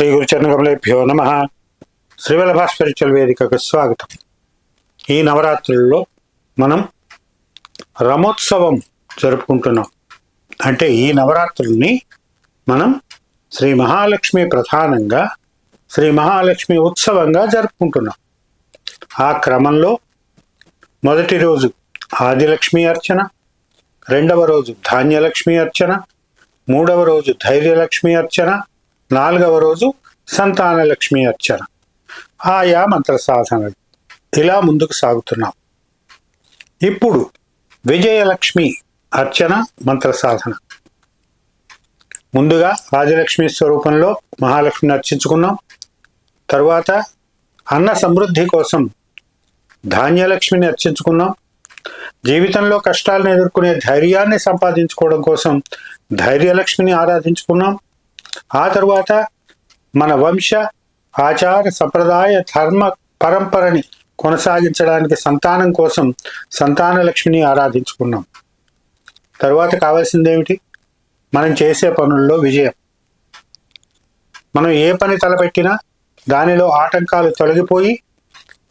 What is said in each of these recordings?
శ్రీ గురుచరణకమలేభ్యో నమ. శ్రీవల్లభ స్పిరిచువల్ వేదికకు స్వాగతం. ఈ నవరాత్రుల్లో మనం రమోత్సవం జరుపుకుంటున్నాం. అంటే ఈ నవరాత్రుల్ని మనం శ్రీ మహాలక్ష్మి ప్రధానంగా శ్రీ మహాలక్ష్మి ఉత్సవంగా జరుపుకుంటున్నాం. ఆ క్రమంలో మొదటి రోజు ఆదిలక్ష్మి అర్చన రెండవ రోజు ధాన్యలక్ష్మి అర్చన మూడవ రోజు ధైర్యలక్ష్మి అర్చన నాలుగవ రోజు సంతానలక్ష్మి అర్చన. ఆయా మంత్ర సాధనలు. ఇలా ముందుకు సాగుతున్నాం. ఇప్పుడు విజయలక్ష్మి అర్చన మంత్ర సాధన. ముందుగా రాజలక్ష్మి స్వరూపంలో మహాలక్ష్మిని అర్చించుకున్నాం. తరువాత అన్న సమృద్ధి కోసం ధాన్యలక్ష్మిని అర్చించుకున్నాం. జీవితంలో కష్టాలను ఎదుర్కొనే ధైర్యాన్ని సంపాదించుకోవడం కోసం ధైర్యలక్ష్మిని ఆరాధించుకున్నాం. ఆ తరువాత మన వంశ ఆచార సంప్రదాయ ధర్మ పరంపరని కొనసాగించడానికి సంతానం కోసం సంతాన లక్ష్మిని ఆరాధించుకున్నాం. తరువాత కావాల్సింది ఏమిటి మనం చేసే పనుల్లో విజయం. మనం ఏ పని తలపెట్టినా దానిలో ఆటంకాలు తొలగిపోయి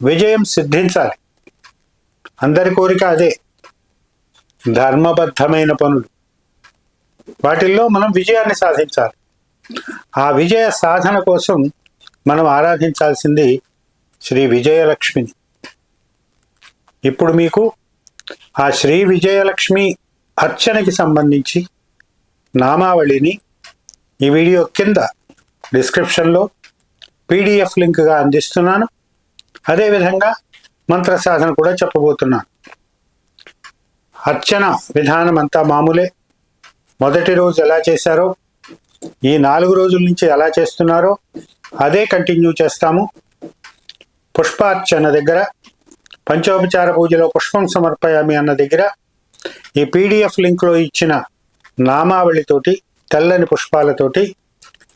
విజయం సిద్ధించాలి. అందరి కోరిక అదే. ధర్మబద్ధమైన పనులు. వాటిల్లో మనం విజయాన్ని సాధించాలి. ఆ విజయ సాధన కోసం మనం ఆరాధించాల్సింది శ్రీ విజయలక్ష్మిని ఇప్పుడు మీకు ఆ శ్రీ విజయలక్ష్మి అర్చనకి సంబంధించి నామావళిని ఈ వీడియో కింద డిస్క్రిప్షన్లో పీడిఎఫ్ లింక్గా అందిస్తున్నాను. అదేవిధంగా మంత్ర సాధన కూడా చెప్పబోతున్నాను. అర్చన విధానం అంతా మామూలే. మొదటి రోజు ఎలా చేశారో ఈ నాలుగు రోజుల నుంచి ఎలా చేస్తున్నారో అదే కంటిన్యూ చేస్తాము. పుష్పార్చన దగ్గర పంచోపచార పూజలో పుష్పం సమర్పయామి అన్న దగ్గర ఈ పీడిఎఫ్ లింక్లో ఇచ్చిన నామావళితోటి తెల్లని పుష్పాలతోటి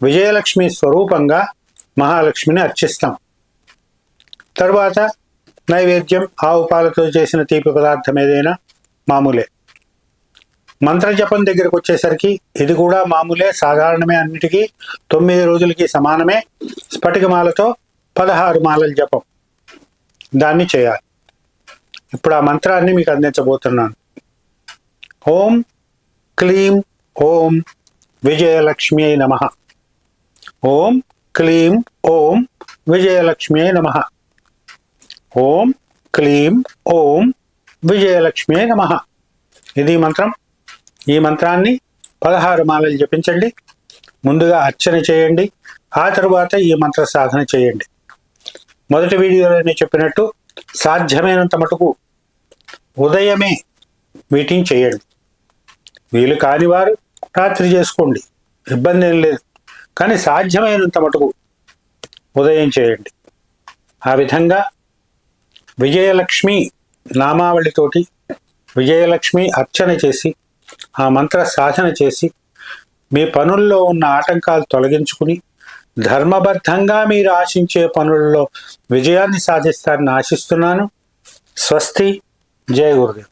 విజయలక్ష్మి స్వరూపంగా మహాలక్ష్మిని అర్చిస్తాం. తర్వాత నైవేద్యం ఆవు పాలతో చేసిన తీపి పదార్థం ఏదైనా మామూలే. మంత్రజపం దగ్గరకు వచ్చేసరికి ఇది కూడా మామూలే సాధారణమే అన్నిటికీ. తొమ్మిది రోజులకి సమానమే. స్ఫటికమాలతో పదహారు మాలల జపం. దాన్ని చేయాలి. ఇప్పుడు ఆ మంత్రాన్ని మీకు అందించబోతున్నాను. ఓం క్లీం ఓం విజయలక్ష్మి నమ. ఓం క్లీం ఓం విజయలక్ష్మి నమ. ఓం క్లీం ఓం విజయలక్ష్మి నమ. ఇది మంత్రం. ఈ మంత్రాన్ని పదహారు మాలలు జపించండి. ముందుగా అర్చన చేయండి. ఆ తరువాత ఈ మంత్ర సాధన చేయండి. మొదటి వీడియోలోనే చెప్పినట్టు సాధ్యమైనంత మటుకు ఉదయమే మీటింగ్ చేయండి. వీలు కాని వారు రాత్రి చేసుకోండి. ఇబ్బంది ఏం లేదు. కానీ సాధ్యమైనంత మటుకు ఉదయం చేయండి. ఆ విధంగా విజయలక్ష్మి నామావళితోటి విజయలక్ష్మి అర్చన చేసి ఆ మంత్ర సాధన చేసి మీ పనుల్లో ఉన్న ఆటంకాలు తొలగించుకుని ధర్మబద్ధంగా మీరు ఆశించే పనుల్లో విజయాన్ని సాధిస్తారని ఆశిస్తున్నాను. స్వస్తి. జయ గురుదేవ్.